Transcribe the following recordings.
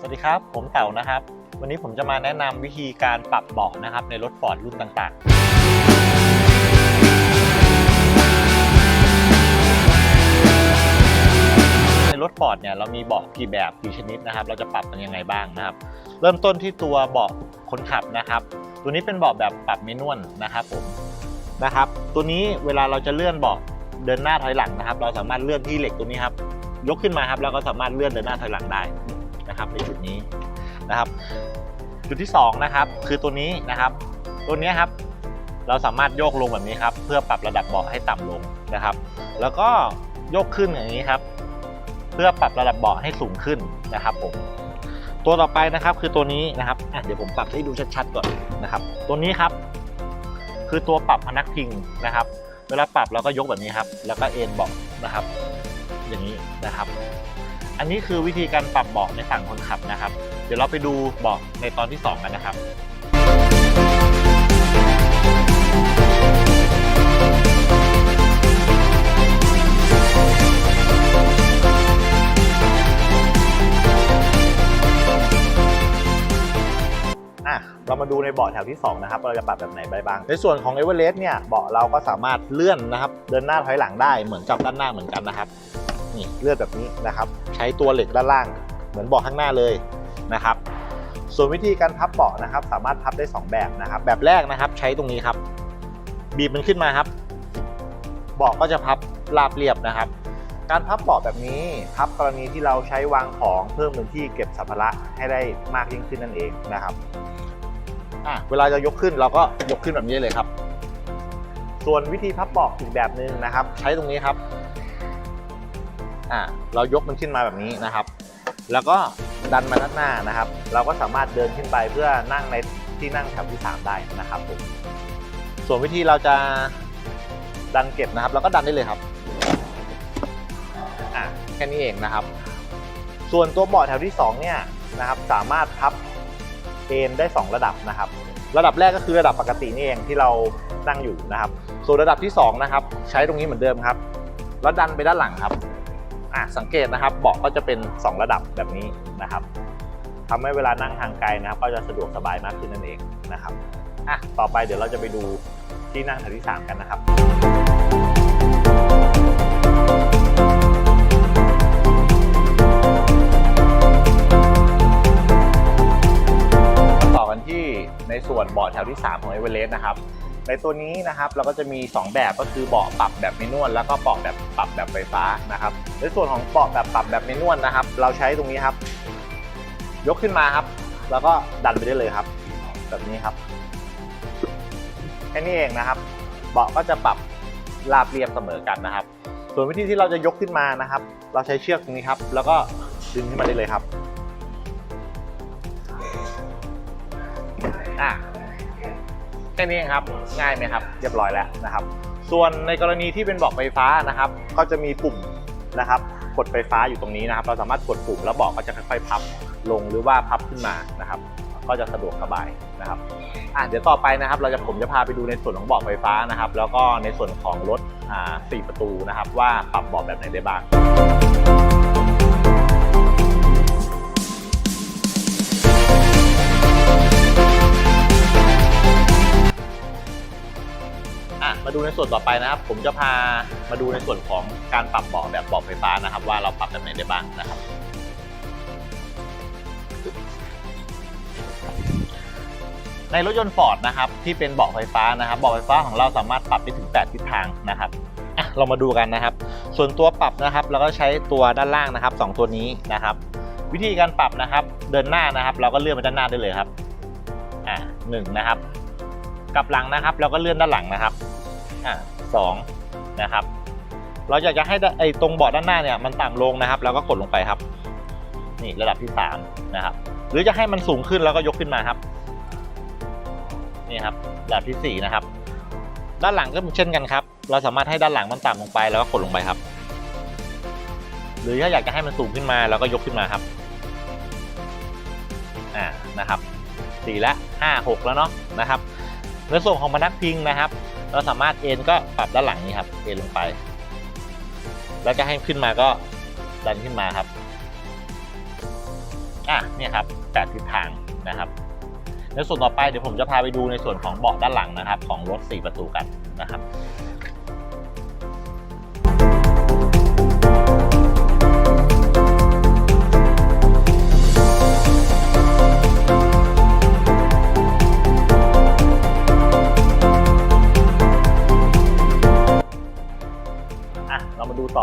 สวัสดีครับ ผมเต่านะครับ วันนี้ผมจะมาแนะนำวิธีการปรับเบาะนะครับในรถฟอร์ดรุ่นต่างๆในรถฟอร์ดเนี่ยเรามีเบาะกี่แบบกี่ชนิดนะครับ เราจะปรับกันยังไงบ้างนะครับ เริ่มต้นที่ตัวเบาะคนขับนะครับ ตัวนี้เป็นเบาะแบบปรับเมนวลนะครับผมนะครับ ตัวนี้เวลาเราจะเลื่อนเบาะเดินหน้าถอยหลังนะครับ เราสามารถเลื่อนที่เหล็กตัวนี้ครับยกขึ้นมาครับแล้วก็สามารถเลื่อนเดินหน้าถอยหลังได้ นะครับในจุดนี้นะครับ จุดที่สองนะครับคือตัวนี้นะครับ ตัวนี้ครับ เราสามารถโยกลงแบบนี้ครับ เพื่อปรับระดับเบาะให้ต่ำลงนะครับ แล้วก็โยกขึ้นอย่างนี้ครับ เพื่อปรับระดับเบาะให้สูงขึ้นนะครับผมตัวต่อไปนะครับคือตัวนี้นะครับเดี๋ยวผมปรับให้ดูชัดๆก่อนนะครับ ตัวนี้ครับ คือตัวปรับพนักพิงนะครับ เวลาปรับเราก็ยกแบบนี้ครับ แล้วก็เอ็นเบาะนะครับ อย่างนี้นะครับ อันนี้คือวิธีการปรับเบาะในฝั่งคนขับนะครับ เดี๋ยวเราไปดูเบาะในตอนที่ 2 กันนะครับอะเรามาดูในเบาะแถวที่ 2 นะครับ เราจะปรับแบบไหนบ้าง ในส่วนของเอเวอเรสต์เนี่ยเบาะเราก็สามารถเลื่อนนะครับ เดินหน้าถอยหลังได้เหมือนกับด้านหน้าเหมือนกันนะครับ นี่เลื่อนแบบนี้นะครับ ใช้ตัวเหล็กด้านล่าง เหมือนเบาะข้างหน้าเลยนะครับ ส่วนวิธีการพับเบาะนะครับ สามารถพับได้ 2 แบบนะครับ แบบแรกนะครับ ใช้ตรงนี้ครับ บีบมันขึ้นมาครับเบาะก็จะพับราบเรียบนะครับ การพับเบาะแบบนี้พับกรณีที่เราใช้วางของเพิ่มพื้นที่เก็บสัมภาระให้ได้มากยิ่งขึ้นนั่นเองนะครับอะเวลาจะยกขึ้นเราก็ยกขึ้นแบบนี้เลยครับ ส่วนวิธีพับเบาะอีกแบบหนึ่งนะครับ ใช้ตรงนี้ครับ อ่าเรายกมันขึ้นมาแบบนี้นะครับ แล้วก็ดันมาด้านหน้านะครับ เราก็สามารถเดินขึ้นไปเพื่อนั่งในที่นั่งแถวที่3ได้นะครับผมส่วนวิธีเราจะดันเก็บนะครับ เราก็ดันได้เลยครับอ่าแค่นี้เองนะครับ ส่วนตัวเบาะแถวที่2เนี่ยนะครับสามารถพับเอนได้ 2 ระดับนะครับ ระดับแรกก็คือระดับปกตินี่เองที่เรานั่งอยู่นะครับ ส่วนระดับที่2นะครับใช้ตรงนี้เหมือนเดิมครับ แล้วดันไปด้านหลังครับ อะสังเกตนะครับเบาะก็จะเป็น 2 ระดับแบบนี้นะครับทำให้เวลานั่งทางไกลนะครับก็จะสะดวกสบายมากขึ้นนั่นเองนะครับอะต่อไปเดี๋ยวเราจะไปดูที่นั่งแถวที่ 3 กันนะครับ วนเบาะแถวที่ 3 ของเอเวอเรสต์นะครับในตัวนี้นะครับเราก็จะมี 2 แบบก็คือเบาะปรับแบบเมนวลแล้วก็เบาะแบบปรับแบบไฟฟ้านะครับในส่วนของเบาะแบบปรับแบบเมนวลนะครับ เราใช้ตรงนี้ครับ ยกขึ้นมาครับ แล้วก็ดันไปได้เลยครับ แบบนี้ครับแค่นี้เองนะครับ เบาะก็จะปรับราบเรียบเสมอกันนะครับ ส่วนวิธีที่เราจะยกขึ้นมานะครับ เราใช้เชือกตรงนี้ครับ แล้วก็ดึงขึ้นมาได้เลยครับ อะแค่นี้ครับง่ายไหมครับ เรียบร้อยแล้วนะครับ ส่วนในกรณีที่เป็นบาะไฟฟ้านะครับ ก็จะมีปุ่มนะครับกดไฟฟ้าอยู่ตรงนี้นะครับ เราสามารถกดปุ่มแล้วบาะก็จะค่อยๆพับลงหรือว่าพับขึ้นมานะครับก็จะสะดวกสบายนะครับอะเดี๋ยวต่อไปนะครับเราจะผมจะพาไปดูในส่วนของเบาะไฟฟ้านะครับ แล้วก็ในส่วนของรถอ่าสี่ประตูนะครับ ว่าปรับเบาะแบบไหนได้บ้าง มาดูในส่วนต่อไปนะครับ ผมจะพามาดูในส่วนของการปรับเบาะแบบเบาะไฟฟ้านะครับ ว่าเราปรับแบบไหนได้บ้างนะครับในรถยนต์ฟอร์ดนะครับที่เป็นเบาะไฟฟ้านะครับเบาะไฟฟ้าของเราสามารถปรับได้ถึง 8 ทิศทางนะครับเรามาดูกันนะครับ ส่วนตัวปรับนะครับเราก็ใช้ตัวด้านล่างนะครับ 2 ตัวนี้นะครับ วิธีการปรับนะครับ เดินหน้านะครับ เราก็เลื่อนไปด้านหน้าได้เลยครับอะหนึ่งนะครับกลับหลังนะครับ เราก็เลื่อนด้านหลังนะครับ อ่าสองนะครับ เราอยากจะให้ไอ้ตรงเบาะด้านหน้าเนี่ยมันต่ำลงนะครับเราก็กดลงไปครับ นี่ระดับที่สามนะครับ หรือจะให้มันสูงขึ้นเราก็ยกขึ้นมาครับนี่ครับระดับที่สี่นะครับ ด้านหลังก็เช่นกันครับ เราสามารถให้ด้านหลังมันต่ำลงไปแล้วก็กดลงไปครับ หรือถ้าอยากจะให้มันสูงขึ้นมาเราก็ยกขึ้นมาครับอ่านะครับสี่และห้าหกแล้วเนาะนะครับ ในส่วนของพนักพิงนะครับ เราสามารถเอ็นก็ปรับด้านหลังนี้ครับเอ็นลงไป แล้วจะให้ขึ้นมาก็ดันขึ้นมาครับอะเนี่ยครับแปดทิศทางนะครับในส่วนต่อไปเดี๋ยวผมจะพาไปดูในส่วนของเบาะด้านหลังนะครับ ของรถ 4 ประตูกันนะครับ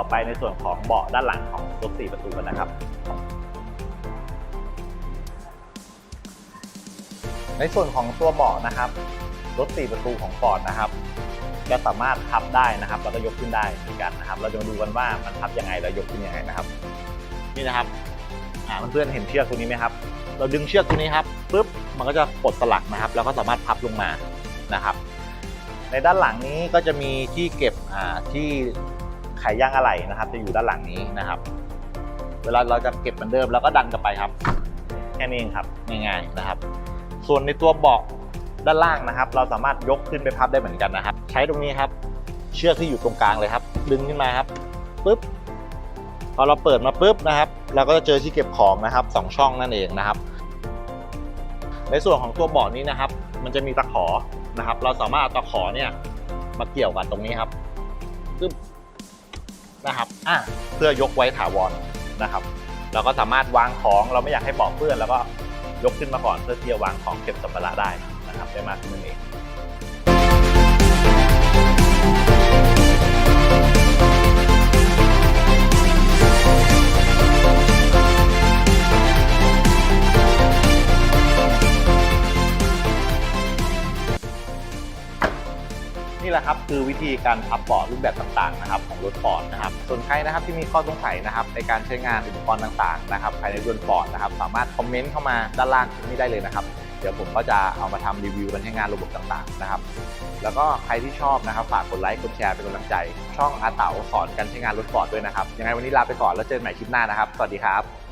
ไปในส่วนของเบาะด้านหลังของรถ4ประตูกันนะครับ ในส่วนของตัวเบาะนะครับ รถ4ประตูของ Ford นะครับจะสามารถพับได้นะครับแล้วก็ยกขึ้นได้เหมือนกันนะครับ เราจะมาดูกันว่ามันพับยังไงแล้วยกขึ้นยังไงนะครับนี่นะครับเพื่อนๆเห็นเชือกตัวนี้ไหมครับ เราดึงเชือกตัวนี้ครับปุ๊บมันก็จะปลดสลักนะครับ แล้วก็สามารถพับลงมานะครับ ในด้านหลังนี้ก็จะมีที่เก็บที่ ไขยางอะไหล่นะครับ จะอยู่ด้านหลังนี้นะครับ เวลาเราจะเก็บเหมือนเดิมแล้วก็ดันกลับไปครับ แค่นี้เองครับง่ายๆนะครับ ส่วนในตัวเบาะด้านล่างนะครับ เราสามารถยกขึ้นไปพับได้เหมือนกันนะครับ ใช้ตรงนี้ครับ เชือกที่อยู่ตรงกลางเลยครับ ดึงขึ้นมาครับปุ๊บพอเราเปิดมาปุ๊บนะครับ เราก็จะเจอที่เก็บของนะครับสองช่องนั่นเองนะครับ ในส่วนของตัวเบาะนี้นะครับ มันจะมีตะขอนะครับ เราสามารถเอาตะขอเนี่ยมาเกี่ยวกันตรงนี้ครับ นะครับอะเพื่อยกไว้ถาวรนะครับ เราก็สามารถวางของเราไม่อยากให้เบาะเปื้อน แล้วก็ยกขึ้นมาก่อนเพื่อที่จะวางของเก็บสัมภาระได้นะครับได้มากขึ้นนั่นเอง นะครับคือวิธีการพับเบาะรูปแบบต่างๆนะครับของรถฟอร์ดนะครับส่วนใครนะครับที่มีข้อสงสัยนะครับในการใช้งานอุปกรณ์ต่างๆนะครับภายในรถฟอร์ดนะครับสามารถคอมเมนต์เข้ามาด้านล่างคลิปนี้ได้เลยนะครับเดี๋ยวผมก็จะเอามาทำรีวิวกันใช้งานระบบต่างๆนะครับแล้วก็ใครที่ชอบนะครับฝากกดไลค์กดแชร์เป็นกำลังใจ ช่องอาเต๋าสอนการใช้งานรถฟอร์ดด้วยนะครับยังไงวันนี้ลาไปก่อนแล้วเจอกันใหม่คลิปหน้านะครับสวัสดีครับ